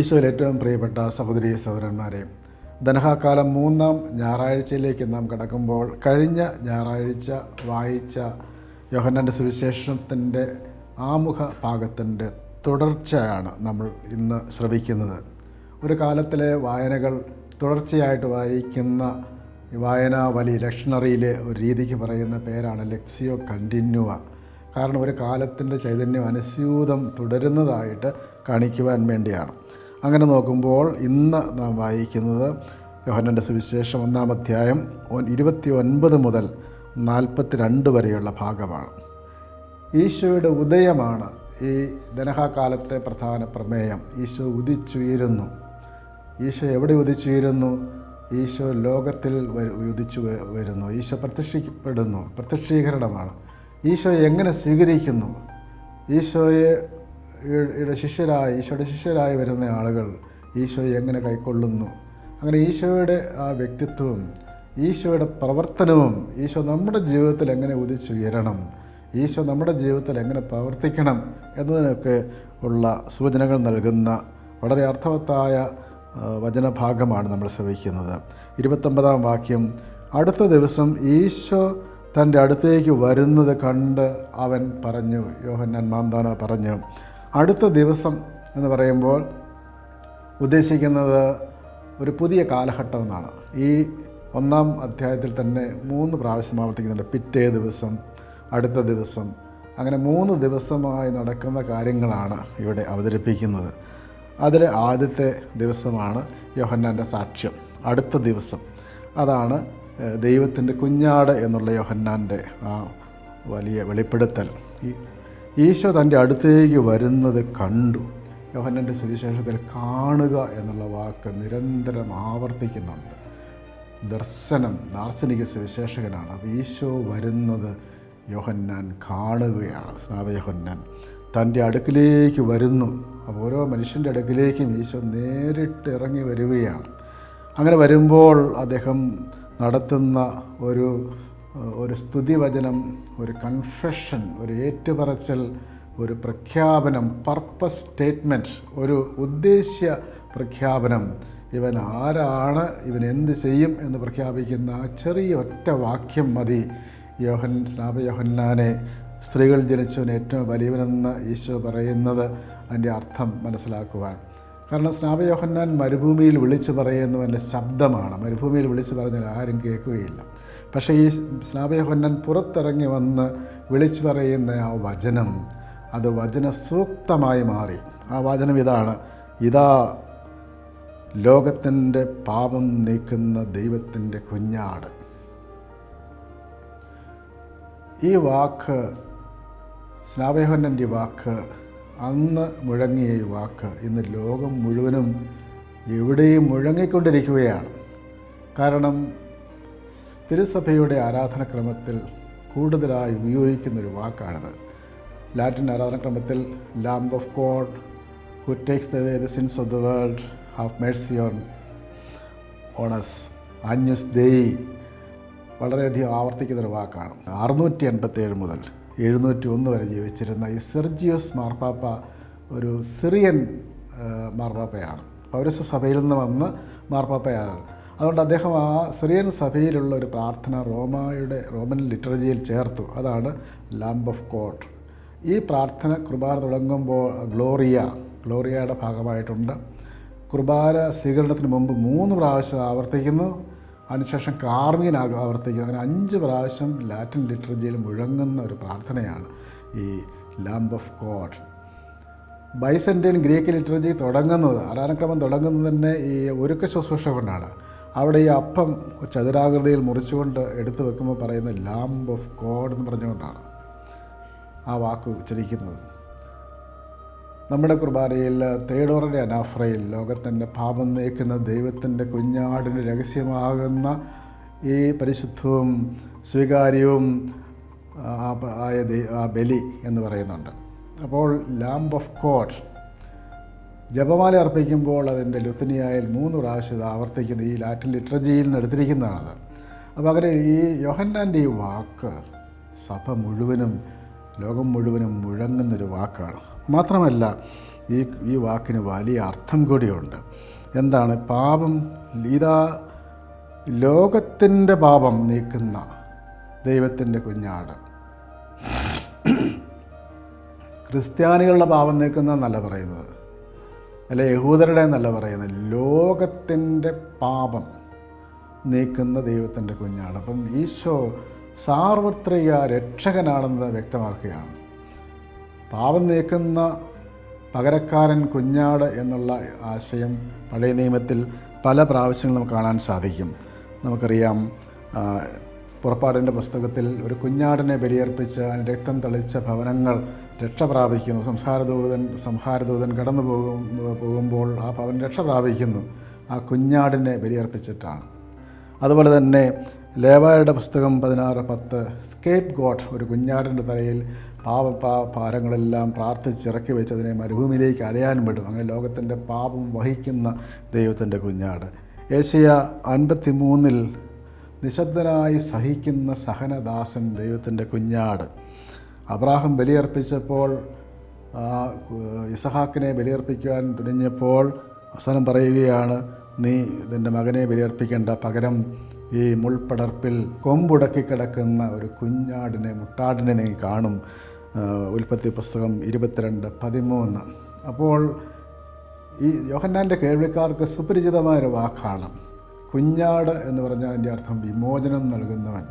ഈശോയിൽ ഏറ്റവും പ്രിയപ്പെട്ട സഹോദരി സഹോദരന്മാരെ ധനഹാകാലം മൂന്നാം ഞായറാഴ്ചയിലേക്ക് നാം കടക്കുമ്പോൾ കഴിഞ്ഞ ഞായറാഴ്ച വായിച്ച യോഹന്നാന്റെ സുവിശേഷത്തിന്റെ ആമുഖ ഭാഗത്തിന്റെ തുടർച്ചയാണ് നമ്മൾ ഇന്ന് ശ്രവിക്കുന്നത്. ഒരു കാലത്തിലെ വായനകൾ തുടർച്ചയായിട്ട് വായിക്കുന്ന വായനാ വലി ലക്ഷണറിയിലെ ഒരു രീതിക്ക് പറയുന്ന പേരാണ് ലെക്സിയോ കണ്ടിന്യൂവ. കാരണം ഒരു കാലത്തിന്റെ ചൈതന്യം അനുസ്യൂതം തുടരുന്നതായിട്ട് കാണിക്കുവാൻ വേണ്ടിയാണ്. അങ്ങനെ നോക്കുമ്പോൾ ഇന്ന് നാം വായിക്കുന്നത് യോഹനന്റെ സുവിശേഷം ഒന്നാം അധ്യായം ഇരുപത്തി ഒൻപത് മുതൽ നാൽപ്പത്തി രണ്ട് വരെയുള്ള ഭാഗമാണ്. ഈശോയുടെ ഉദയമാണ് ഈ ധനഹാകാലത്തെ പ്രധാന പ്രമേയം. ഈശോ ഉദിച്ചുയരുന്നു. ഈശോ എവിടെ ഉദിച്ചുയരുന്നു? ഈശോ ലോകത്തിൽ ഉദിച്ചു വരുന്നു. ഈശോ പ്രത്യക്ഷപ്പെടുന്നു. പ്രത്യക്ഷീകരണമാണ്. ഈശോയെ എങ്ങനെ സ്വീകരിക്കുന്നു? ഈശോയെ ഈ- യുടെ ശിഷ്യരായി ഈശോയുടെ ശിഷ്യരായി വരുന്ന ആളുകൾ ഈശോയെ എങ്ങനെ കൈക്കൊള്ളുന്നു? അങ്ങനെ ഈശോയുടെ ആ വ്യക്തിത്വവും ഈശോയുടെ പ്രവർത്തനവും ഈശോ നമ്മുടെ ജീവിതത്തിൽ എങ്ങനെ ഉദിച്ചുയരണം ഈശോ നമ്മുടെ ജീവിതത്തിൽ എങ്ങനെ പ്രവർത്തിക്കണം എന്നതിനൊക്കെ ഉള്ള സൂചനകൾ നൽകുന്ന വളരെ അർത്ഥവത്തായ വചനഭാഗമാണ് നമ്മൾ ശ്രവിക്കുന്നത്. ഇരുപത്തൊമ്പതാം വാക്യം അടുത്ത ദിവസം ഈശോ തന്റെ അടുത്തേക്ക് വരുന്നത് കണ്ട് അവൻ പറഞ്ഞു യോഹന്നാൻ മാന്താന പറഞ്ഞു അടുത്ത ദിവസം എന്ന് പറയുമ്പോൾ ഉദ്ദേശിക്കുന്നത് ഒരു പുതിയ കാലഘട്ടം എന്നാണ് ഈ ഒന്നാം അധ്യായത്തിൽ തന്നെ മൂന്ന് പ്രാവശ്യം ആവർത്തിക്കുന്നുണ്ട്. പിറ്റേ ദിവസം അടുത്ത ദിവസം. അങ്ങനെ മൂന്ന് ദിവസമായി നടക്കുന്ന കാര്യങ്ങളാണ് ഇവിടെ അവതരിപ്പിക്കുന്നത്. അതിലെ ആദ്യത്തെ ദിവസമാണ് യോഹന്നാന്റെ സാക്ഷ്യം. അടുത്ത ദിവസം. അതാണ് ദൈവത്തിന്റെ കുഞ്ഞാട് എന്നുള്ള യോഹന്നാന്റെ ആ വലിയ വെളിപ്പെടുത്തൽ. ഈ- ഈശോ തന്റെ അടുത്തേക്ക് വരുന്നത് കണ്ടു. യോഹന്നന്റെ സുവിശേഷത്തിൽ കാണുക എന്നുള്ള വാക്ക് നിരന്തരം ആവർത്തിക്കുന്നുണ്ട്. ദർശനം ദാർശനിക സുവിശേഷകനാണ്. അപ്പോൾ ഈശോ വരുന്നത് യോഹന്നാൻ കാണുകയാണ്. സ്നാപയോഹന്നാൻ തന്റെ അടുക്കിലേക്ക് വരുന്നു. അപ്പോൾ ഓരോ മനുഷ്യന്റെ അടുക്കിലേക്കും ഈശോ നേരിട്ട് ഇറങ്ങി വരികയാണ്. അങ്ങനെ വരുമ്പോൾ അദ്ദേഹം നടത്തുന്ന ഒരു ഒരു സ്തുതിവചനം ഒരു കൺഫെഷൻ ഒരു ഏറ്റുപറച്ചൽ ഒരു പ്രഖ്യാപനം പർപ്പസ് സ്റ്റേറ്റ്മെന്റ് ഒരു ഉദ്ദേശ്യ പ്രഖ്യാപനം. ഇവൻ ആരാണ്? ഇവൻ എന്ത് ചെയ്യും എന്ന് പ്രഖ്യാപിക്കുന്ന ചെറിയ ഒറ്റ വാക്യം മതി. യോഹൻ സ്നാപ യോഹന്നാനെ സ്ത്രീകൾ ജനിച്ചവൻ ഏറ്റവും വലിയവനെന്ന് ഈശോ പറയുന്നത് അതിന്റെ അർത്ഥം മനസ്സിലാക്കുവാൻ. കാരണം സ്നാപയോഹന്നാൻ മരുഭൂമിയിൽ വിളിച്ചു പറയുന്നവന്റെ ശബ്ദമാണ്. മരുഭൂമിയിൽ വിളിച്ചു പറഞ്ഞാൽ ആരും കേൾക്കുകയില്ല. പക്ഷേ ഈ സ്നാപയഹൊന്നൻ പുറത്തിറങ്ങി വന്ന് വിളിച്ചു പറയുന്ന ആ വചനം അത് വചന സൂക്തമായി മാറി. ആ വചനം ഇതാണ്. ഇതാ ലോകത്തിന്റെ പാപം നീക്കുന്ന ദൈവത്തിന്റെ കുഞ്ഞാട്. ഈ വാക്ക് സ്നാപയോഹന്നന്റെ വാക്ക് അന്ന് മുഴങ്ങിയ ഈ വാക്ക് ഇന്ന് ലോകം മുഴുവനും എവിടെയും മുഴങ്ങിക്കൊണ്ടിരിക്കുകയാണ്. കാരണം തിരുസഭയുടെ ആരാധനക്രമത്തിൽ കൂടുതലായി ഉപയോഗിക്കുന്നൊരു വാക്കാണിത്. Latin ആരാധനക്രമത്തിൽ lamb of God who takes the way the sins of the world have mercy on us അഞ്ഞുസ് ദേയി വളരെയധികം ആവർത്തിക്കുന്നൊരു വാക്കാണ്. അറുന്നൂറ്റി എൺപത്തേഴ് മുതൽ എഴുന്നൂറ്റി ഒന്ന് വരെ ജീവിച്ചിരുന്ന ഈ സെർജിയോസ് മാർപ്പാപ്പ ഒരു സിറിയൻ മാർപ്പാപ്പയാണ്. പൗരസഭയിൽ സഭയിൽ നിന്ന് വന്ന് മാർപ്പാപ്പയാണ് അതുകൊണ്ട് അദ്ദേഹം ആ സിറിയൻ സഭയിലുള്ള ഒരു പ്രാർത്ഥന റോമായുടെ റോമൻ ലിറ്ററജിയിൽ ചേർത്തു. അതാണ് ലാംബ് ഓഫ് കോട്ട് ഈ പ്രാർത്ഥന കുർബാന തുടങ്ങുമ്പോൾ ഗ്ലോറിയ ഗ്ലോറിയയുടെ ഭാഗമായിട്ടുണ്ട്. കുർബാന സ്വീകരണത്തിന് മുമ്പ് മൂന്ന് പ്രാവശ്യം ആവർത്തിക്കുന്നു. അതിനുശേഷം കാർമികനാകും ആവർത്തിക്കുന്നു. അങ്ങനെ അഞ്ച് പ്രാവശ്യം ലാറ്റിൻ ലിറ്ററജിയിൽ മുഴങ്ങുന്ന ഒരു പ്രാർത്ഥനയാണ് ഈ lamb of God Byzantine Greek liturgy തുടങ്ങുന്നത് ആരാധനക്രമം തുടങ്ങുന്നത് തന്നെ ഈ ഒരുക്ക ശുശ്രൂഷ കൊണ്ടാണ് അവിടെ ഈ അപ്പം ചതുരാകൃതിയിൽ മുറിച്ചുകൊണ്ട് എടുത്തു വെക്കുമ്പോൾ പറയുന്ന ലാംബ് ഓഫ് ഗോഡ് എന്ന് പറഞ്ഞുകൊണ്ടാണ് ആ വാക്ക് ഉച്ചരിക്കുന്നത്. നമ്മുടെ കുർബാനയിൽ തേടോറിന്റെ അനാഫ്രയിൽ ലോകത്തിന്റെ പാപം നീക്കുന്ന ദൈവത്തിന്റെ കുഞ്ഞാടിന് രഹസ്യമാകുന്ന ഈ പരിശുദ്ധവും സ്വീകാര്യവും ആയ ബലി എന്ന് പറയുന്നുണ്ട്. അപ്പോൾ ലാംബ് ഓഫ് ഗോഡ് ജപമാല അർപ്പിക്കുമ്പോൾ അതിന്റെ ലുത്തിനിയായിൽ മൂന്ന് പ്രാവശ്യം ആവർത്തിക്കുന്ന. ഈ ലാറ്റിൻ ലിറ്ററജിയിൽ നിന്ന് എടുത്തിരിക്കുന്നതാണത്. അപ്പോൾ അങ്ങനെ ഈ യോഹന്നാന്റെ ഈ വാക്ക് സഭ മുഴുവനും ലോകം മുഴുവനും മുഴങ്ങുന്നൊരു വാക്കാണ്. മാത്രമല്ല ഈ ഈ വാക്കിന് വലിയ അർത്ഥം കൂടിയുണ്ട്. എന്താണ്? പാപം ഇതാ ലോകത്തിന്റെ പാപം നീക്കുന്ന ദൈവത്തിന്റെ കുഞ്ഞാട്. ക്രിസ്ത്യാനികളുടെ പാപം നീക്കുന്ന എന്നല്ല പറയുന്നത്. അല്ല യഹൂദരുടെ എന്നല്ല പറയുന്നത് ലോകത്തിന്റെ പാപം നീക്കുന്ന ദൈവത്തിന്റെ കുഞ്ഞാണ്. അപ്പം ഈശോ സാർവത്രിക രക്ഷകനാണെന്ന് വ്യക്തമാക്കുകയാണ്. പാപം നീക്കുന്ന പകരക്കാരൻ കുഞ്ഞാട് എന്നുള്ള ആശയം പഴയ നിയമത്തിൽ പല പ്രാവശ്യങ്ങളും നമുക്ക് കാണാൻ സാധിക്കും. നമുക്കറിയാം പുറപ്പാടിന്റെ പുസ്തകത്തിൽ ഒരു കുഞ്ഞാടിനെ ബലിയർപ്പിച്ച് അതിന് രക്തം തളിച്ച ഭവനങ്ങൾ രക്ഷ പ്രാപിക്കുന്നു. സംസാരദൂതൻ സംഹാരദൂതൻ കടന്നു പോകും പോകുമ്പോൾ ആ പവൻ രക്ഷ പ്രാപിക്കുന്നു. ആ കുഞ്ഞാടിനെ ബലിയർപ്പിച്ചിട്ടാണ്. അതുപോലെ തന്നെ ലേവായുടെ പുസ്തകം പതിനാറ് പത്ത് സ്കേപ്പ് ഗോഡ് ഒരു കുഞ്ഞാടിന്റെ തലയിൽ പാപ പാ- ഭാരങ്ങളെല്ലാം പ്രാർത്ഥിച്ചിറക്കി വെച്ചതിനെ മരുഭൂമിയിലേക്ക് അലയാൻ വിടും. അങ്ങനെ ലോകത്തിന്റെ പാപം വഹിക്കുന്ന ദൈവത്തിന്റെ കുഞ്ഞാട്. ഏഷ്യ അൻപത്തി മൂന്നിൽ നിശബ്ദനായി സഹിക്കുന്ന സഹനദാസൻ ദൈവത്തിന്റെ കുഞ്ഞാട്. അബ്രാഹം ബലിയർപ്പിച്ചപ്പോൾ ഇസഹാക്കിനെ ബലിയർപ്പിക്കുവാൻ തുനിഞ്ഞപ്പോൾ അവസാനം പറയുകയാണ് നീ നിന്റെ മകനെ ബലിയർപ്പിക്കേണ്ട പകരം ഈ മുൾപ്പടർപ്പിൽ കൊമ്പുടക്കി കിടക്കുന്ന ഒരു കുഞ്ഞാടിനെ മുട്ടാടിനെ നീ കാണും. ഉൽപ്പത്തി പുസ്തകം ഇരുപത്തിരണ്ട് പതിമൂന്ന്. അപ്പോൾ ഈ യോഹന്നാന്റെ കേൾവിക്കാർക്ക് സുപരിചിതമായൊരു വാക്കാണ്. കുഞ്ഞാട് എന്ന് പറഞ്ഞാൽ അതിന്റെ അർത്ഥം വിമോചനം നൽകുന്നവൻ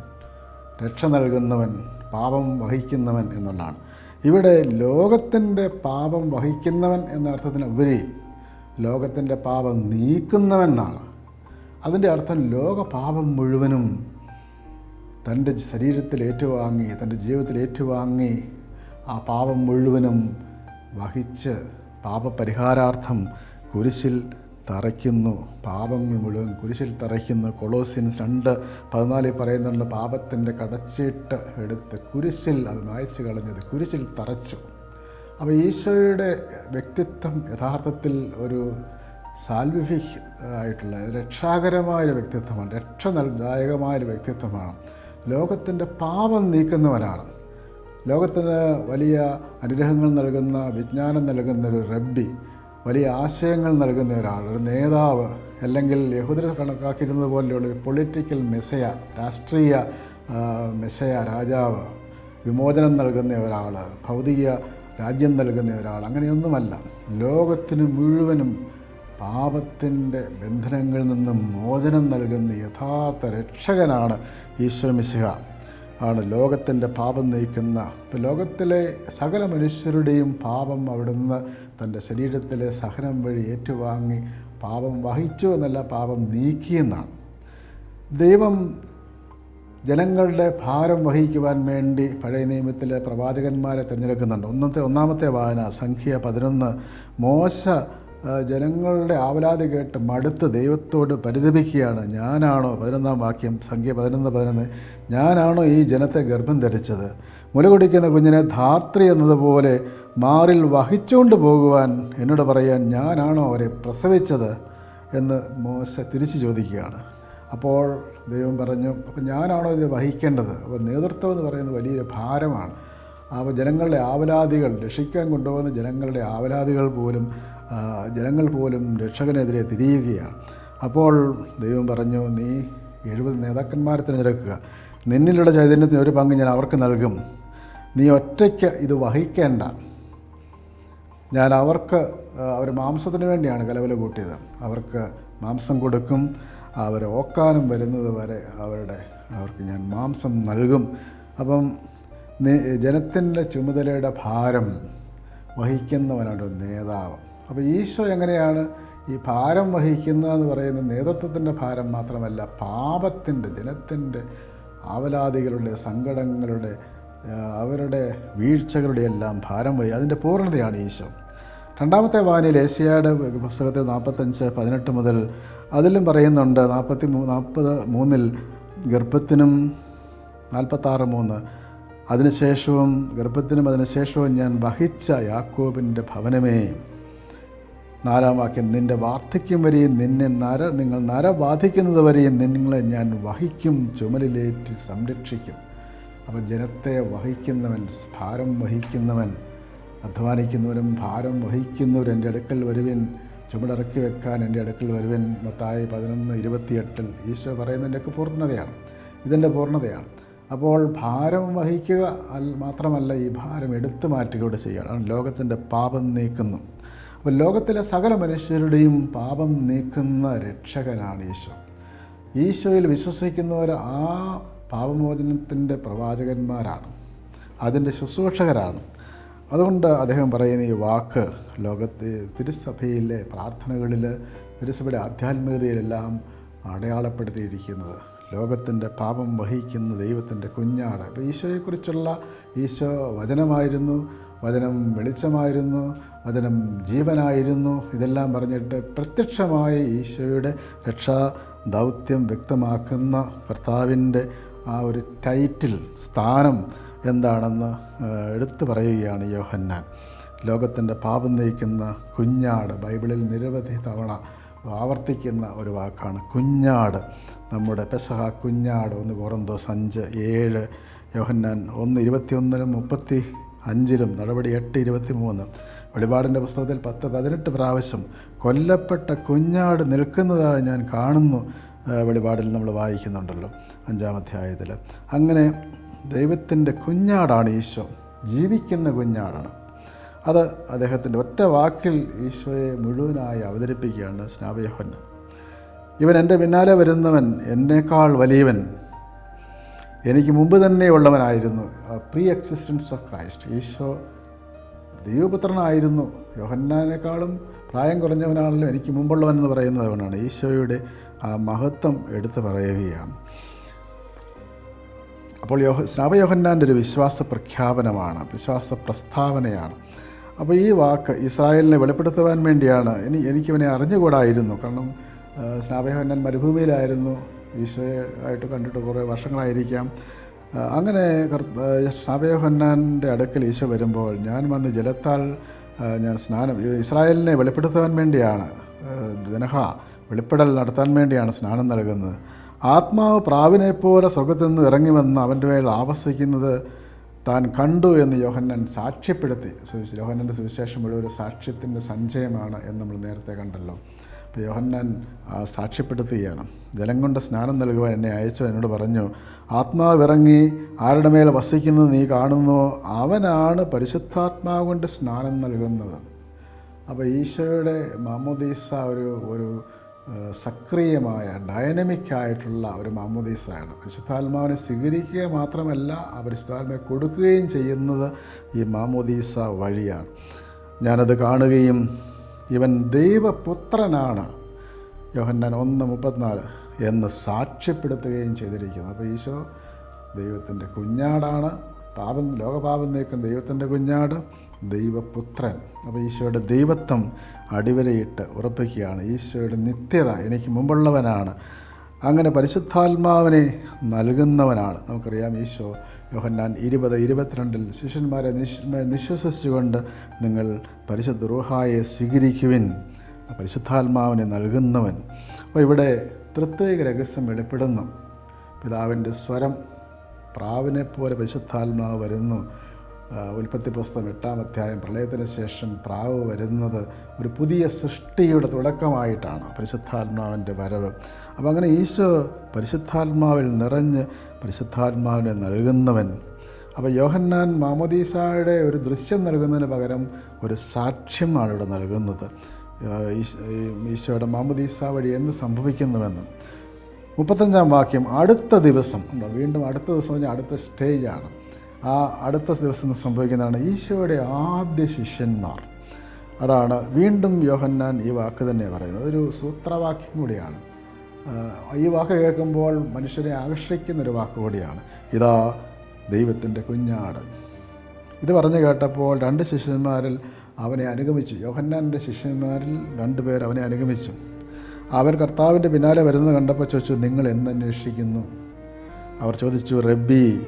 രക്ഷ നൽകുന്നവൻ. പാപം വഹിക്കുന്നവൻ എന്നുള്ളതാണ്. ഇവിടെ ലോകത്തിന്റെ പാപം വഹിക്കുന്നവൻ എന്ന അർത്ഥത്തിനുപരി ലോകത്തിന്റെ പാപം നീക്കുന്നവൻ എന്നാണ്. അതിന്റെ അർത്ഥം ലോകപാപം മുഴുവനും തന്റെ ശരീരത്തിൽ ഏറ്റുവാങ്ങി തന്റെ ജീവിതത്തിൽ ഏറ്റുവാങ്ങി ആ പാപം മുഴുവനും വഹിച്ച് പാപപരിഹാരാർത്ഥം കുരിശിൽ തറയ്ക്കുന്നു. പാപങ്ങൾ മുഴുവൻ കുരിശിൽ തറയ്ക്കുന്നു. കൊളോസിയൻസ് രണ്ട് പതിനാലിൽ പറയുന്നുണ്ട് പാപത്തിന്റെ കടച്ചീട്ട് എടുത്ത് കുരിശിൽ അത് മായച്ചു കളഞ്ഞത് കുരിശിൽ തറച്ചു. അപ്പോൾ ഈശോയുടെ വ്യക്തിത്വം യഥാർത്ഥത്തിൽ ഒരു സാൽവിഫിക് ആയിട്ടുള്ള രക്ഷാകരമായൊരു വ്യക്തിത്വമാണ് രക്ഷ നൽദായകമായൊരു വ്യക്തിത്വമാണ്. ലോകത്തിന്റെ പാപം നീക്കുന്നവനാണ് ലോകത്തിന് വലിയ അനുഗ്രഹങ്ങൾ നൽകുന്ന വിജ്ഞാനം നൽകുന്ന ഒരു റബ്ബി വലിയ ആശയങ്ങൾ നൽകുന്ന ഒരാൾ ഒരു നേതാവ് അല്ലെങ്കിൽ യഹൂദർ കണക്കാക്കിയിരുന്നത് പോലെയുള്ള ഒരു പൊളിറ്റിക്കൽ മെസ്സയ രാഷ്ട്രീയ മെസ്സയ രാജാവ് വിമോചനം നൽകുന്ന ഒരാൾ ഭൗതിക രാജ്യം നൽകുന്ന ഒരാൾ അങ്ങനെയൊന്നുമല്ല. ലോകത്തിന് മുഴുവനും പാപത്തിന്റെ ബന്ധനങ്ങളിൽ നിന്നും മോചനം നൽകുന്ന യഥാർത്ഥ രക്ഷകനാണ് ഈശോ മിശിഹ. ആണ് ലോകത്തിന്റെ പാപം നയിക്കുന്ന. ഇപ്പോൾ ലോകത്തിലെ സകല മനുഷ്യരുടെയും പാപം അവിടുന്ന് തന്റെ ശരീരത്തിലെ സഹനം വഴി ഏറ്റുവാങ്ങി പാപം വഹിച്ചു എന്നല്ല പാപം നീക്കിയെന്നാണ് ദൈവം ജനങ്ങളുടെ ഭാരം വഹിക്കുവാൻ വേണ്ടി പഴയ നിയമത്തിലെ പ്രവാചകന്മാരെ തിരഞ്ഞെടുക്കുന്നുണ്ട്. ഒന്നത്തെ ഒന്നാമത്തെ വായന സംഖ്യ പതിനൊന്ന്. മോശ ജനങ്ങളുടെ ആവലാതി കേട്ട് മടുത്ത് ദൈവത്തോട് പരിതപിക്കുകയാണ്. ഞാനാണോ പതിനൊന്നാം വാക്യം സംഖ്യ പതിനൊന്ന് പതിനൊന്ന്. ഞാനാണോ ഈ ജനത്തെ ഗർഭം ധരിച്ചത്? മുല കുടിക്കുന്ന കുഞ്ഞിനെ ധാത്രി എന്നതുപോലെ മാറിൽ വഹിച്ചുകൊണ്ട് പോകുവാൻ എന്നോട് പറയാൻ ഞാനാണോ അവരെ പ്രസവിച്ചത് എന്ന് മോശ തിരിച്ചു ചോദിക്കുകയാണ്. അപ്പോൾ ദൈവം പറഞ്ഞു അപ്പോൾ ഞാനാണോ ഇത് വഹിക്കേണ്ടത്? അപ്പോൾ നേതൃത്വം എന്ന് പറയുന്നത് വലിയൊരു ഭാരമാണ്. അപ്പോൾ ജനങ്ങളുടെ ആവലാതികൾ രക്ഷിക്കാൻ കൊണ്ടുപോകുന്ന ജനങ്ങളുടെ ആവലാതികൾ പോലും ജനങ്ങൾ പോലും രക്ഷകനെതിരെ തിരിയുകയാണ്. അപ്പോൾ ദൈവം പറഞ്ഞു നീ എഴുപത് നേതാക്കന്മാരെ തിരഞ്ഞെടുക്കുക. നിന്നിലുള്ള ചൈതന്യത്തിന് ഒരു പങ്ക് ഞാൻ അവർക്ക് നൽകും. നീ ഒറ്റയ്ക്ക് ഇത് വഹിക്കേണ്ട. ഞാൻ അവർക്ക് അവർ മാംസത്തിന് വേണ്ടിയാണ് കലവല കൂട്ടിയത്. അവർക്ക് മാംസം കൊടുക്കും. അവർ ഓക്കാനം വരുന്നത് വരെ അവരുടെ അവർക്ക് ഞാൻ മാംസം നൽകും. അപ്പം ജനത്തിന്റെ ചുമതലയുടെ ഭാരം വഹിക്കുന്നവനാണ് നേതാവ്. അപ്പോൾ ഈശോ എങ്ങനെയാണ് ഈ ഭാരം വഹിക്കുന്നതെന്ന് പറയുന്ന നേതൃത്വത്തിന്റെ ഭാരം മാത്രമല്ല പാപത്തിന്റെ ജനത്തിന്റെ ആവലാദികളുടെ സങ്കടങ്ങളുടെ അവരുടെ വീഴ്ചകളുടെ എല്ലാം ഭാരം വഹി അതിന്റെ പൂർണതയാണ് ഈശോ. രണ്ടാമത്തെ വാനിൽ ഏഷ്യയുടെ പുസ്തകത്തിൽ നാൽപ്പത്തഞ്ച് പതിനെട്ട് മുതൽ അതിലും പറയുന്നുണ്ട് നാൽപ്പത്തി മൂ നാൽപ്പത് മൂന്നിൽ ഗർഭത്തിനും നാൽപ്പത്താറ് മൂന്ന് അതിനുശേഷവും ഗർഭത്തിനും അതിനുശേഷവും ഞാൻ വഹിച്ച യാക്കോബിന്റെ ഭവനമേ. നാലാം വാക്യം നിന്റെ വാർദ്ധക്യം വരെയും നിന്നെ നര നിങ്ങൾ നര ബാധിക്കുന്നത് വരെയും നിങ്ങളെ ഞാൻ വഹിക്കും ചുമലിലേറ്റ് സംരക്ഷിക്കും. അപ്പോൾ ജനത്തെ വഹിക്കുന്നവൻ ഭാരം വഹിക്കുന്നവൻ അധ്വാനിക്കുന്നവരും ഭാരം വഹിക്കുന്നവരും എന്റെ അടുക്കൽ വരുവിൻ ചുമടിറക്കി വെക്കാൻ എന്റെ അടുക്കൽ വരുവിൻ. മത്തായി പതിനൊന്ന് ഇരുപത്തിയെട്ടിൽ ഈശോ പറയുന്നതിന്റെയൊക്കെ പൂർണതയാണ് ഇതിന്റെ പൂർണതയാണ്. അപ്പോൾ ഭാരം വഹിക്കുക മാത്രമല്ല ഈ ഭാരം എടുത്തു മാറ്റുകയൂടെ ചെയ്യുകയാണ് ലോകത്തിന്റെ പാപം നീക്കുന്നു. അപ്പോൾ ലോകത്തിലെ സകല മനുഷ്യരുടെയും പാപം നീക്കുന്ന രക്ഷകനാണ് ഈശോ. ഈശോയിൽ വിശ്വസിക്കുന്നവർ ആ പാപമോചനത്തിന്റെ പ്രവാചകന്മാരാണ്. അതിന്റെ ശുശ്രൂഷകരാണ്. അതുകൊണ്ട് അദ്ദേഹം പറയുന്ന ഈ വാക്ക് ലോകത്തെ തിരുസഭയിലെ പ്രാർത്ഥനകളിൽ തിരുസഭയുടെ ആധ്യാത്മികതയിലെല്ലാം അടയാളപ്പെടുത്തിയിരിക്കുന്നത്. ലോകത്തിന്റെ പാപം വഹിക്കുന്ന ദൈവത്തിന്റെ കുഞ്ഞാണ് അപ്പോൾ ഈശോയെക്കുറിച്ചുള്ള ഈശോ വചനമായിരുന്നു. വചനം വെളിച്ചമായിരുന്നു വചനം ജീവനായിരുന്നു. ഇതെല്ലാം പറഞ്ഞിട്ട് പ്രത്യക്ഷമായി ഈശോയുടെ രക്ഷാ ദൗത്യം വ്യക്തമാക്കുന്ന കർത്താവിന്റെ ആ ഒരു ടൈറ്റിൽ സ്ഥാനം എന്താണെന്ന് എടുത്തു പറയുകയാണ് യോഹന്നാൻ. ലോകത്തിന്റെ പാപം നയിക്കുന്ന കുഞ്ഞാട് ബൈബിളിൽ നിരവധി തവണ ആവർത്തിക്കുന്ന ഒരു വാക്കാണ് കുഞ്ഞാട്. നമ്മുടെ പെസഹ കുഞ്ഞാട് ഒന്ന് കോറന്തോസ് അഞ്ച് ഏഴ് യോഹന്നാൻ ഒന്ന് ഇരുപത്തിയൊന്നിലും മുപ്പത്തി അഞ്ചിലും നടപടി എട്ട് ഇരുപത്തി മൂന്ന് വെളിപാടിന്റെ പുസ്തകത്തിൽ പത്ത് പതിനെട്ട് പ്രാവശ്യം കൊല്ലപ്പെട്ട കുഞ്ഞാട് നിൽക്കുന്നതായി ഞാൻ കാണുന്നു വെളിപാടിൽ നമ്മൾ വായിക്കുന്നുണ്ടല്ലോ അഞ്ചാം അധ്യായത്തിൽ അങ്ങനെ ദൈവത്തിന്റെ കുഞ്ഞാടാണ് ഈശോ ജീവിക്കുന്ന കുഞ്ഞാടാണ്. അത് അദ്ദേഹത്തിന്റെ ഒറ്റ വാക്കിൽ ഈശോയെ മുഴുവനായി അവതരിപ്പിക്കുകയാണ് സ്നാപയോഹന്ന് ഇവൻ എന്റെ പിന്നാലെ വരുന്നവൻ എന്നേക്കാൾ വലിയവൻ എനിക്ക് മുമ്പ് തന്നെ ഉള്ളവനായിരുന്നു. Pre existence of Christ Isho ദൈവപുത്രനായിരുന്നു. യോഹന്നാനേക്കാളും പ്രായം കുറഞ്ഞവനാണല്ലോ എനിക്ക് മുമ്പുള്ളവൻ എന്ന് പറയുന്നത് അവനാണ് ഈശോയുടെ ആ മഹത്വം എടുത്തു പറയുകയാണ്. അപ്പോൾ യോഹ സ്നാപയോഹന്നാന്റെ ഒരു വിശ്വാസ പ്രഖ്യാപനമാണ് വിശ്വാസ പ്രസ്താവനയാണ്. അപ്പോൾ ഈ വാക്ക് ഇസ്രായേലിനെ വെളിപ്പെടുത്തുവാൻ വേണ്ടിയാണ് ഇനി എനിക്കിവനെ അറിഞ്ഞുകൂടായിരുന്നു. കാരണം സ്നാപയോഹന്നാൻ മരുഭൂമിയിലായിരുന്നു. ഈശോയെ ആയിട്ട് കണ്ടിട്ട് കുറേ വർഷങ്ങളായിരിക്കാം. അങ്ങനെ സാബയോഹന്നാന്റെ അടുക്കൽ ഈശോ വരുമ്പോൾ ഞാൻ വന്ന് ജലത്താൽ ഞാൻ സ്നാനം ഇസ്രായേലിനെ വെളിപ്പെടുത്തുവാൻ വേണ്ടിയാണ് ആ, ദനഹ വെളിപ്പെടൽ നടത്താൻ വേണ്ടിയാണ് സ്നാനം നൽകുന്നത്. ആത്മാവ് പ്രാവിനെ പോലെ സ്വർഗത്തിൽ നിന്ന് ഇറങ്ങി വന്ന് അവന്റെ മേൽ ആവസിക്കുന്നത് താൻ കണ്ടു എന്ന് യോഹന്നൻ സാക്ഷ്യപ്പെടുത്തി. യോഹന്നന്റെ സുവിശേഷം മുഴുവൻ സാക്ഷ്യത്തിന്റെ സഞ്ചയമാണ് എന്ന് നമ്മൾ നേരത്തെ കണ്ടല്ലോ. അപ്പോൾ യോഹന്നാൻ സാക്ഷ്യപ്പെടുത്തുകയാണ്. ജലം കൊണ്ട് സ്നാനം നൽകുവാൻ എന്നെ അയച്ചു. എന്നോട് പറഞ്ഞു ആത്മാവ് ഇറങ്ങി ആരുടെ മേൽ വസിക്കുന്നത് നീ കാണുന്നുവോ അവനാണ് പരിശുദ്ധാത്മാവ് കൊണ്ട് സ്നാനം നൽകുന്നത്. അപ്പോൾ ഈശോയുടെ മാമോദീസ ഒരു ഒരു സക്രിയമായ ഡൈനമിക് ആയിട്ടുള്ള ഒരു മാമോദീസയാണ്. പരിശുദ്ധാത്മാവിനെ സ്വീകരിക്കുക മാത്രമല്ല ആ പരിശുദ്ധാത്മാവെ കൊടുക്കുകയും ചെയ്യുന്നത് ഈ മാമോദീസ വഴിയാണ്. ഞാനത് കാണുകയും ഇവൻ ദൈവപുത്രനാണ്. യോഹന്നാൻ ഒന്ന് മുപ്പത്തിനാല്. എന്ന് സാക്ഷ്യപ്പെടുത്തുകയും ചെയ്തിരിക്കുന്നു. അപ്പോൾ ഈശോ ദൈവത്തിന്റെ കുഞ്ഞാടാണ്. പാപം ലോകപാപം നീക്കും ദൈവത്തിന്റെ കുഞ്ഞാട് ദൈവപുത്രൻ. അപ്പോൾ ഈശോയുടെ ദൈവത്വം അടിവരയിട്ട് ഉറപ്പിക്കുകയാണ്. ഈശോയുടെ നിത്യത എനിക്ക് മുമ്പുള്ളവനാണ്. അങ്ങനെ പരിശുദ്ധാത്മാവിനെ നൽകുന്നവനാണ്. നമുക്കറിയാം ഈശോ യോഹന്നാൻ ഇരുപത് ഇരുപത്തിരണ്ടിൽ ശിഷ്യന്മാരെ നിശ് നിശ്വസിച്ചുകൊണ്ട് നിങ്ങൾ പരിശുദ്ധ റൂഹായെ സ്വീകരിക്കുവിൻ. പരിശുദ്ധാത്മാവിനെ നൽകുന്നവൻ. അപ്പോൾ ഇവിടെ തൃത്വിക രഹസ്യം വെളിപ്പെടുന്നു. പിതാവിന്റെ സ്വരം പ്രാവിനെ പോലെ പരിശുദ്ധാത്മാവ് വരുന്നു. ഉൽപ്പത്തി പുസ്തകം എട്ടാം അധ്യായം പ്രളയത്തിന് ശേഷം പ്രാവ് വരുന്നത് ഒരു പുതിയ സൃഷ്ടിയുടെ തുടക്കമായിട്ടാണ് പരിശുദ്ധാത്മാവിന്റെ വരവ്. അപ്പോൾ അങ്ങനെ ഈശോ പരിശുദ്ധാത്മാവിൽ നിറഞ്ഞ് പരിശുദ്ധാത്മാവിനെ നൽകുന്നവൻ. അപ്പോൾ യോഹന്നാൻ മാമോദീസായുടെ ഒരു ദൃശ്യം നൽകുന്നതിന് പകരം ഒരു സാക്ഷ്യമാണ് ഇവിടെ നൽകുന്നത്. ഈശോയുടെ മാമോദീസ വഴി എന്ത് സംഭവിക്കുന്നുവെന്ന്. മുപ്പത്തഞ്ചാം വാക്യം അടുത്ത ദിവസം വീണ്ടും അടുത്ത ദിവസം അടുത്ത സ്റ്റേജാണ്. ആ അടുത്ത ദിവസം സംഭവിക്കുന്നതാണ്. ഈശോയുടെ ആദ്യ ശിഷ്യന്മാർ. അതാണ് വീണ്ടും യോഹന്നാൻ ഈ വാക്ക് തന്നെ പറയുന്നത്. ഒരു സൂത്രവാക്യം കൂടിയാണ്. ഈ വാക്ക് കേൾക്കുമ്പോൾ മനുഷ്യരെ ആകർഷിക്കുന്ന ഒരു വാക്ക് കൂടിയാണ്. ഇതാ ദൈവത്തിന്റെ കുഞ്ഞാട്. ഇത് പറഞ്ഞു കേട്ടപ്പോൾ രണ്ട് ശിഷ്യന്മാരിൽ അവനെ അനുഗമിച്ചു. യോഹന്നാന്റെ ശിഷ്യന്മാരിൽ രണ്ടുപേർ അവനെ അനുഗമിച്ചു. അവൻ കർത്താവിന്റെ പിന്നാലെ വരുന്നത് കണ്ടപ്പോൾ ചോദിച്ചു നിങ്ങൾ എന്നന്വേഷിക്കുന്നു അവർ ചോദിച്ചു റബ്ബി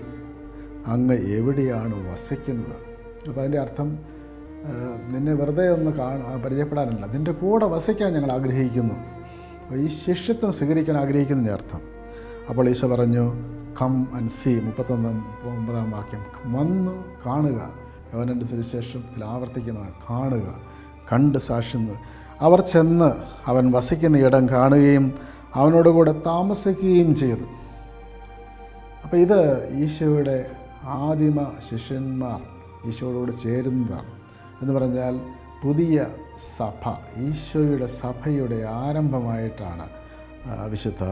അങ്ങ് എവിടെയാണ് വസിക്കുന്നത്? അപ്പോൾ അതിന്റെ അർത്ഥം നിന്നെ വെറുതെ ഒന്ന് കാണാൻ പരിചയപ്പെടാനല്ല. നിന്റെ കൂടെ വസിക്കാൻ ഞങ്ങൾ ആഗ്രഹിക്കുന്നു. ഈ ശിഷ്യത്വം സ്വീകരിക്കാൻ ആഗ്രഹിക്കുന്നതിന്റെ അർത്ഥം. അപ്പോൾ ഈശോ പറഞ്ഞു കം ആൻഡ് സി മുപ്പത്തൊന്ന് ഒമ്പതാം വാക്യം. വന്ന് കാണുക. യവനന്റെ സുവിശേഷത്തിൽ ആവർത്തിക്കുന്ന കാണുക കണ്ട് സാക്ഷ്യം അവർ ചെന്ന് അവൻ വസിക്കുന്ന ഇടം കാണുകയും അവനോടുകൂടെ താമസിക്കുകയും ചെയ്തു. അപ്പോൾ ഇത് ഈശോയുടെ ആദിമ ശിഷ്യന്മാർ ഈശോയോട് ചേരുന്നതാണ് എന്ന് പറഞ്ഞാൽ പുതിയ സഭ ഈശോയുടെ സഭയുടെ ആരംഭമായിട്ടാണ് വിശുദ്ധ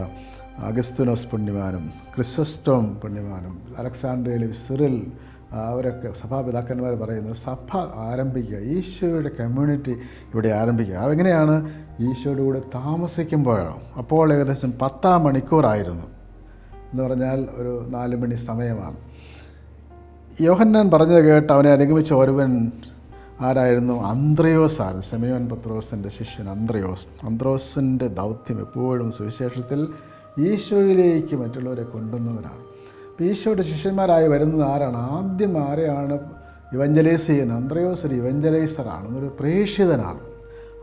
അഗസ്തനോസ് പുണ്യമാനും ക്രിസസ്റ്റോം പുണ്യമാനും അലക്സാണ്ട്രിയയിലെ സിറിൽ അവരൊക്കെ സഭാപിതാക്കന്മാർ പറയുന്നത് സഭ ആരംഭിക്കുക ഈശോയുടെ കമ്മ്യൂണിറ്റി ഇവിടെ ആരംഭിക്കുക. അതെങ്ങനെയാണ് ഈശോയുടെ കൂടെ താമസിക്കുമ്പോഴാണ്. അപ്പോൾ ഏകദേശം പത്താം മണിക്കൂറായിരുന്നു. എന്ന് പറഞ്ഞാൽ ഒരു നാല് മണി സമയമാണ്. യോഹന്നാൻ പറഞ്ഞത് കേട്ട് അവനെ അനുഗമിച്ച ഒരുവൻ ആരായിരുന്നു? അന്ത്രയോസ് ആയിരുന്നു. സെമിയോൻ പത്രോസിന്റെ ശിഷ്യൻ അന്ത്രയോസ്. അന്ത്രോസിന്റെ ദൗത്യം എപ്പോഴും സുവിശേഷത്തിൽ ഈശോയിലേക്ക് മറ്റുള്ളവരെ കൊണ്ടുവന്നവരാണ്. അപ്പോൾ ഈശോയുടെ ശിഷ്യന്മാരായി വരുന്നത് ആരാണ്? ആദ്യം ആരെയാണ് ഇവഞ്ചലൈസ് ചെയ്യുന്നത്? അന്ത്രയോസ് ഒരു ഇവഞ്ചലൈസറാണ് ഒരു പ്രേക്ഷിതനാണ്.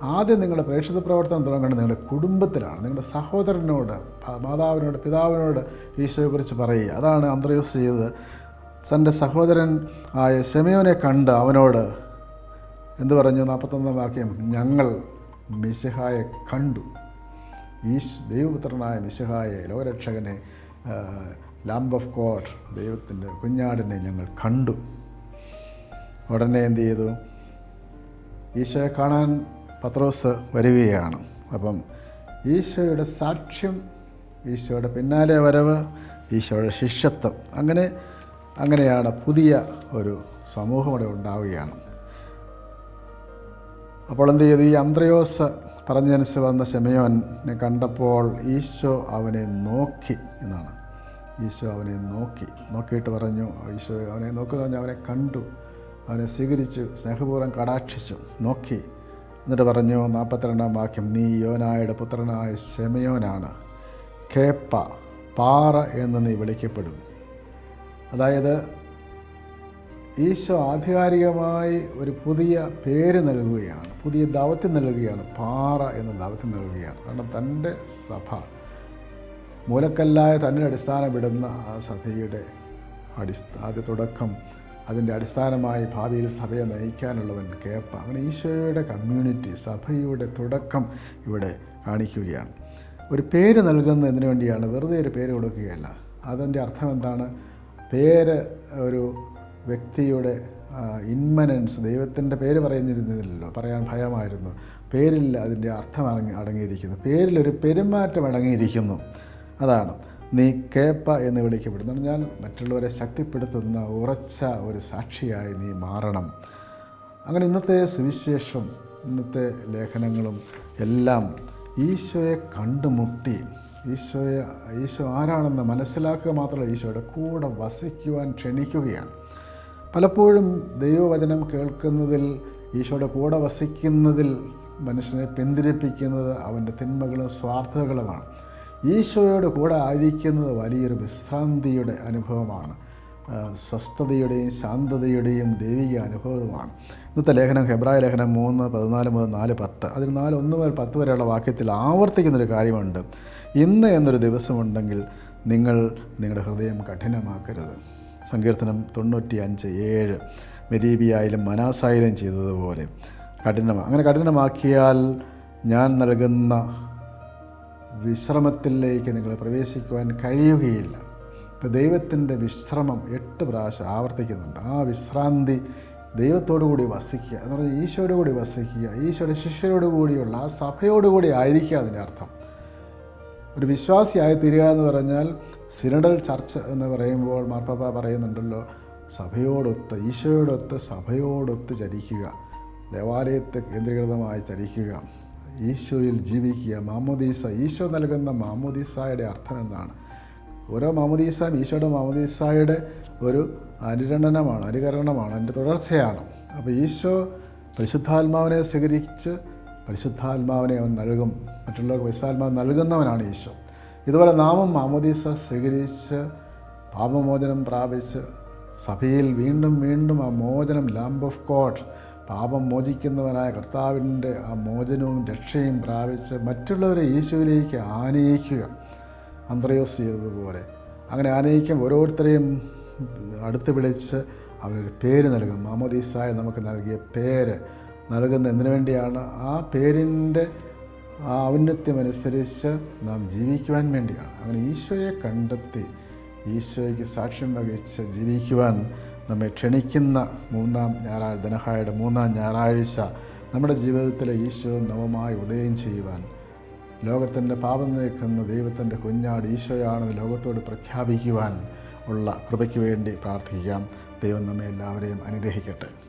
ആദ്യം നിങ്ങളുടെ പ്രേക്ഷിത പ്രവർത്തനം തുടങ്ങേണ്ടത് നിങ്ങളുടെ കുടുംബത്തിലാണ്. നിങ്ങളുടെ സഹോദരനോട് മാതാവിനോട് പിതാവിനോട് ഈശോയെക്കുറിച്ച് പറയുക. അതാണ് അന്ത്രയോസ് ചെയ്തത്. തന്റെ സഹോദരൻ ആയ ശെമിയോനെ കണ്ട് അവനോട് എന്ത് പറഞ്ഞു? നാൽപ്പത്തൊന്നാം വാക്യം ഞങ്ങൾ മിശിഹായെ കണ്ടു. ഈശ് ദൈവപുത്രനായ മിശിഹായെ ലോകരക്ഷകനെ ലാംബ് ഓഫ് ഗോഡ് ദൈവത്തിന്റെ കുഞ്ഞാടിനെ ഞങ്ങൾ കണ്ടു. ഉടനെ എന്തു ചെയ്തു? ഈശോയെ കാണാൻ പത്രോസ് വരികയാണ്. അപ്പം ഈശോയുടെ സാക്ഷ്യം ഈശോയുടെ പിന്നാലെ വരവ് ഈശോയുടെ ശിഷ്യത്വം അങ്ങനെ അങ്ങനെയാണ് പുതിയ ഒരു സമൂഹം ഇവിടെ ഉണ്ടാവുകയാണ്. അപ്പോൾ എന്ത് ചെയ്തു? ഈ അന്ത്രയോസ് പറഞ്ഞനുസരിച്ച് വന്ന ശമയോനെ കണ്ടപ്പോൾ ഈശോ അവനെ നോക്കി എന്നാണ്. ഈശോ അവനെ നോക്കി. നോക്കിയിട്ട് പറഞ്ഞു ഈശോ അവനെ നോക്കുന്ന പറഞ്ഞാൽ അവനെ കണ്ടു. അവനെ സ്വീകരിച്ചു സ്നേഹപൂർവം കടാക്ഷിച്ചു. നോക്കി. എന്നിട്ട് പറഞ്ഞു നാൽപ്പത്തിരണ്ടാം വാക്യം നീ യോനായുടെ പുത്രനായ ശമയോനാണ്. കേപ്പ പാറ എന്ന് നീ വിളിക്കപ്പെടും അതായത് ഈശോ ആധികാരികമായി ഒരു പുതിയ പേര് നൽകുകയാണ് പുതിയ ദൗത്യം നൽകുകയാണ് പാറ എന്ന ദൗത്യം നൽകുകയാണ്. കാരണം തന്റെ സഭ മൂലക്കല്ലായ തന്നെ അടിസ്ഥാനമിടുന്ന ആ സഭയുടെ അടിസ്ഥാ ആദ്യ തുടക്കം അതിന്റെ അടിസ്ഥാനമായി ഭാവിയിൽ സഭയെ നയിക്കാനുള്ളവൻ കേപ്പ. അങ്ങനെ ഈശോയുടെ കമ്മ്യൂണിറ്റി സഭയുടെ തുടക്കം ഇവിടെ കാണിക്കുകയാണ്. ഒരു പേര് നൽകുന്നതിന് വേണ്ടിയാണ് വെറുതെ ഒരു പേര് കൊടുക്കുകയല്ല. അതിന്റെ അർത്ഥം എന്താണ്? പേര് ഒരു വ്യക്തിയുടെ ഇൻമനൻസ് ദൈവത്തിന്റെ പേര് പറയുന്നിരുന്നില്ലല്ലോ പറയാൻ ഭയമായിരുന്നു. പേരിൽ അതിന്റെ അർത്ഥം അടങ്ങി അടങ്ങിയിരിക്കുന്നു. പേരിലൊരു പെരുമാറ്റം അടങ്ങിയിരിക്കുന്നു. അതാണ്. നീ കേപ്പ എന്ന് വിളിക്കപ്പെടുന്നു. ഞാൻ മറ്റുള്ളവരെ ശക്തിപ്പെടുത്തുന്ന ഉറച്ച ഒരു സാക്ഷിയായി നീ മാറണം. അങ്ങനെ ഇന്നത്തെ സുവിശേഷം ഇന്നത്തെ ലേഖനങ്ങളും എല്ലാം ഈശോയെ കണ്ടുമുട്ടി. ഈശോയെ ഈശോ ആരാണെന്ന് മനസ്സിലാക്കുക മാത്രമല്ല ഈശോയുടെ കൂടെ വസിക്കുവാൻ ക്ഷണിക്കുകയാണ്. പലപ്പോഴും ദൈവവചനം കേൾക്കുന്നതിൽ ഈശോയുടെ കൂടെ വസിക്കുന്നതിൽ മനുഷ്യനെ പിന്തിരിപ്പിക്കുന്നത് അവന്റെ തിന്മകളും സ്വാർത്ഥതകളുമാണ്. ഈശോയുടെ കൂടെ ആയിരിക്കുന്നത് വലിയൊരു വിശ്രാന്തിയുടെ അനുഭവമാണ്. സ്വസ്ഥതയുടെയും ശാന്തതയുടെയും ദൈവിക അനുഭവമാണ്. ഇന്നത്തെ ലേഖനം ഹെബ്രായ ലേഖനം മൂന്ന് പതിനാല് മുതൽ നാല് പത്ത്. അതിൽ നാല് ഒന്ന് മുതൽ പത്ത് വരെയുള്ള വാക്യത്തിൽ ആവർത്തിക്കുന്നൊരു കാര്യമുണ്ട്. ഇന്ന് എന്നൊരു ദിവസമുണ്ടെങ്കിൽ നിങ്ങൾ നിങ്ങളുടെ ഹൃദയം കഠിനമാക്കരുത്. സങ്കീർത്തനം തൊണ്ണൂറ്റി അഞ്ച് ഏഴ്. മെരീബിയായാലും മനാസായാലും ചെയ്തതുപോലെ കഠിനമാ അങ്ങനെ കഠിനമാക്കിയാൽ ഞാൻ നൽകുന്ന വിശ്രമത്തിലേക്ക് നിങ്ങൾ പ്രവേശിക്കുവാൻ കഴിയുകയില്ല. ഇപ്പോൾ ദൈവത്തിന്റെ വിശ്രമം എട്ട് പ്രാവശ്യം ആവർത്തിക്കുന്നുണ്ട്. ആ വിശ്രാന്തി ദൈവത്തോടു കൂടി വസിക്കുക എന്ന് പറഞ്ഞാൽ ഈശോയോട് കൂടി വസിക്കുക ഈശോയുടെ ശിഷ്യരോട് കൂടിയുള്ള ആ സഭയോടുകൂടി ആയിരിക്കുക അതിന്റെ അർത്ഥം ഒരു വിശ്വാസിയായി തീരുക എന്ന് പറഞ്ഞാൽ സിനഡൽ ചർച്ച് എന്ന് പറയുമ്പോൾ മാർപ്പാപ്പ പറയുന്നുണ്ടല്ലോ സഭയോടൊത്ത് ഈശോയോടൊത്ത് സഭയോടൊത്ത് ചരിക്കുക ദേവാലയത്തെ കേന്ദ്രീകൃതമായി ചരിക്കുക ഈശോയിൽ ജീവിക്കുക. മാമോദീസ ഈശോ നൽകുന്ന മാമോദീസായുടെ അർത്ഥം എന്താണ്? ഓരോ മാമോദീസയും ഈശോയുടെ മാമോദീസായുടെ ഒരു അനുരണനമാണ് അനുകരണമാണ് അതിന്റെ തുടർച്ചയാണ്. അപ്പോൾ ഈശോ പരിശുദ്ധാത്മാവിനെ സ്വീകരിച്ച് പരിശുദ്ധാത്മാവിനെ അവൻ നൽകും. മറ്റുള്ളവർക്ക് പരിശുദ്ധാത്മാവ് നൽകുന്നവനാണ് ഈശോ ഇതുപോലെ നാമം മാമോദീസ സ്വീകരിച്ച് പാപമോചനം പ്രാപിച്ച് സഭയിൽ വീണ്ടും വീണ്ടും ആ മോചനം ലാംബ് ഓഫ് ഗോഡ് പാപം മോചിക്കുന്നവനായ കർത്താവിന്റെ ആ മോചനവും രക്ഷയും പ്രാപിച്ച് മറ്റുള്ളവരെ ഈശോയിലേക്ക് ആനയിക്കുക. അന്ത്രയോസ് ചെയ്തതുപോലെ. അങ്ങനെ ആനയിക്കും ഓരോരുത്തരെയും അടുത്ത് വിളിച്ച് അവനൊരു പേര് നൽകും. മാമോദീസായ നമുക്ക് നൽകിയ പേര് നൽകുന്ന എന്തിനു വേണ്ടിയാണ്? ആ പേരിന്റെ ആ ഔന്നത്യമനുസരിച്ച് നാം ജീവിക്കുവാൻ വേണ്ടിയാണ്. അങ്ങനെ ഈശോയെ കണ്ടെത്തി ഈശോയ്ക്ക് സാക്ഷ്യം വഹിച്ച് ജീവിക്കുവാൻ നമ്മെ ക്ഷണിക്കുന്ന മൂന്നാം ഞായറാഴ്ച ധനഹായുടെ മൂന്നാം ഞായറാഴ്ച നമ്മുടെ ജീവിതത്തിലെ ഈശോ നവമായി ഉദയം ചെയ്യുവാൻ. ലോകത്തിന്റെ പാപം നീക്കുന്ന ദൈവത്തിന്റെ കുഞ്ഞാട് ഈശോയാണെന്ന് ലോകത്തോട് പ്രഖ്യാപിക്കുവാൻ ഉള്ള കൃപയ്ക്ക് വേണ്ടി പ്രാർത്ഥിക്കാം. ദൈവം നമ്മെ എല്ലാവരെയും അനുഗ്രഹിക്കട്ടെ.